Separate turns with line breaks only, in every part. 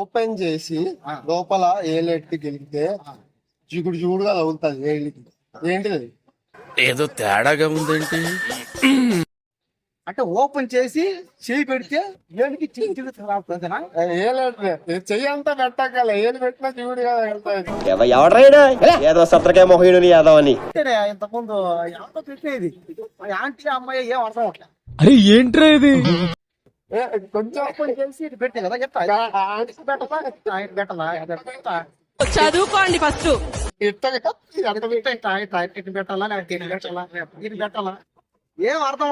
Open చేసి లోపల ఏలెట్టి గెలిగితే జిగుడు జిగుడుగా తగులుతుంది ఏళ్ళకి ఏంటిది? అది?
ఏదో తేడాగా ఉందేంటి?
అంటే ఓపెన్ చేసి చేయి పెడితే ఏనికి చిన్న చిన్న రాకుంటున్నా
ఏలెట్టి చెయ్యి అంతా పెట్టగల ఏలు పెట్టినా
ఎవడ్రైనా? ఏదో సత్రకాయ మొహయుడు యాదవ్ అని
ఇంత ముందు ఎంత పెట్టేది. ఆంటీ అమ్మాయి ఏం అర్థం అవట్లే
అరే ఏంట్రా ఇది?
చదువుకోండి ఫస్ట్.
ఏం అర్థం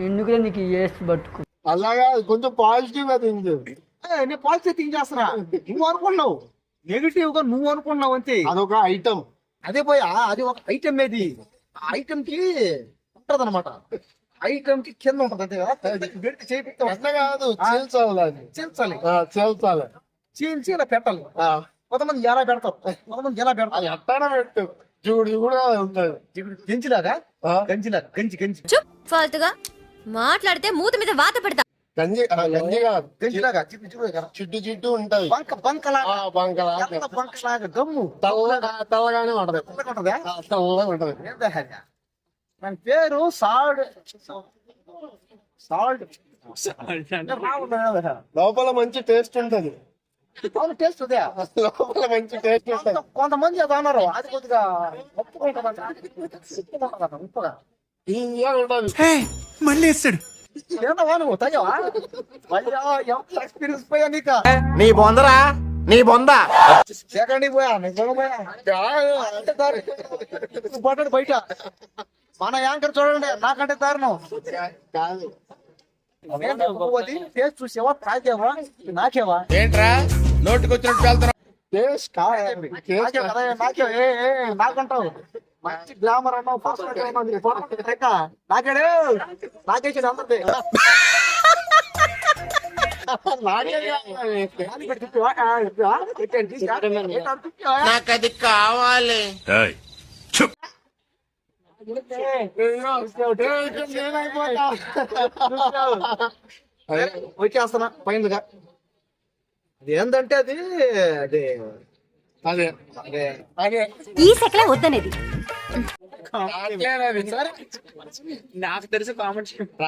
ఎందుకు నీకు. ఏసు బతుకు
అలాగా కొంచెం పాజిటివ్
నేను పాజిటివ్ థింక్ చేస్తున్నా. నువ్వు అనుకున్నావు నెగిటివ్గా నువ్వు అనుకున్నావు అంతే.
అదొక ఐటమ్
అదే పోయి ఆ, అది ఒక ఐటమ్ ఏది? ఆ ఐటమ్కి ఉంటది అనమాట ఐటమ్కి కింద ఉంటది కదా? పెట్టి చేపిస్తే
అట్లా కాదు చీల్చాలి దాన్ని
చీల్చాలి.
ఆ, చీల్చాలి.
చీల్చి ఇలా పెట్టాలి.
ఆ,
కొంతమంది ఎలా పెడతారు? కొంతమంది ఎలా పెడతారు?
అది ఎట్టైనా పెట్టు. ఉంటుంది.
ఇప్పుడు గంజిలాగా? గంజిలాగా గంజి గంజి.
చుప్ ఫాల్తుగా మాట్లాడితే మూత మీద వాత పెడతా.
గంజి ఆ, గంజి కాదు.
గంజిలాగా చిట్టు
ఉంటది.
బంక
బంకలా
ఎంత బంకలాగా గమ్ము.
తెల్లగా తెల్లగానే ఉంటది.
ఉంటదా?
తెల్లగా ఉంటది.
అది? దాని పేరు సాల్డ్ సాల్ట్.
లోపల మంచి టేస్ట్ ఉంటది.
టేస్ట్ ఉదయా
లోపల మంచి టేస్ట్ ఉంటది.
కొంతమంది అది అన్నారు. అది కొద్దిగా ఉప్పుగా ఉంటుందంట. ఉప్పుగా
మళ్ళీ వేస్తాడు.
ఎక్స్పీరియన్స్ పోయా నీక?
నీ బొందరా? నీ బొంద?
సెకండ్ పోయా? నిజంగా పోయా? బయట. మన యాంకర్ చూడండి నాకంటే దారుణం.
కాదు.
ఏంటి నువ్వు అది. టేస్ట్ చూసావా తాగేవా నాకేవా?
ఏంట్రా? నోటికొచ్చినట్టు
టేస్ట్
నాకే నాకంటావు. మంచి గ్లామర్ అన్నావు ఫస్ట్ అన్నావు నీ ఫోటో పెట్టాక. నాకేడే? నాకేసాడు అందరిది?
నాకు అది కావాలి.
వచ్చేస్తున్నా ఫైనల్ అది ఏంటంటే అది అది
అదే.
అదే.
అదే.
ఈ సెకలే వద్దనేది.
నాకు తెలిసి కామెంట్?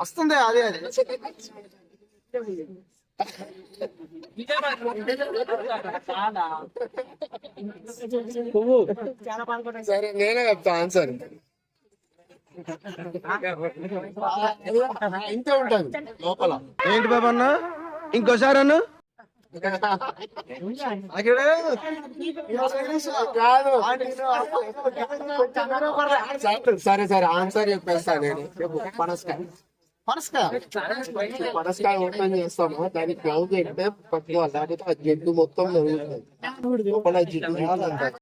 వస్తుంది అదే అది.
సరే నేనే చెప్తా ఆన్సర్. ఇంతే ఉంటది లోపల.
ఏంటి బాబు అన్న? ఇంకోసారి అన్న?
సరే సరే ఆన్సర్ చెప్పేస్తా నేను. పనసకాయ
పనసకాయ
పనసకాయ ఓపెన్ చేస్తాము దానికి గ్రౌండ్ పెడితే పట్టుకోవాలి లేకపోతే ఆ జిడ్డు మొత్తం నరుగుతుంది లోపల జిడ్డు జిడ్డు ఉంటుంది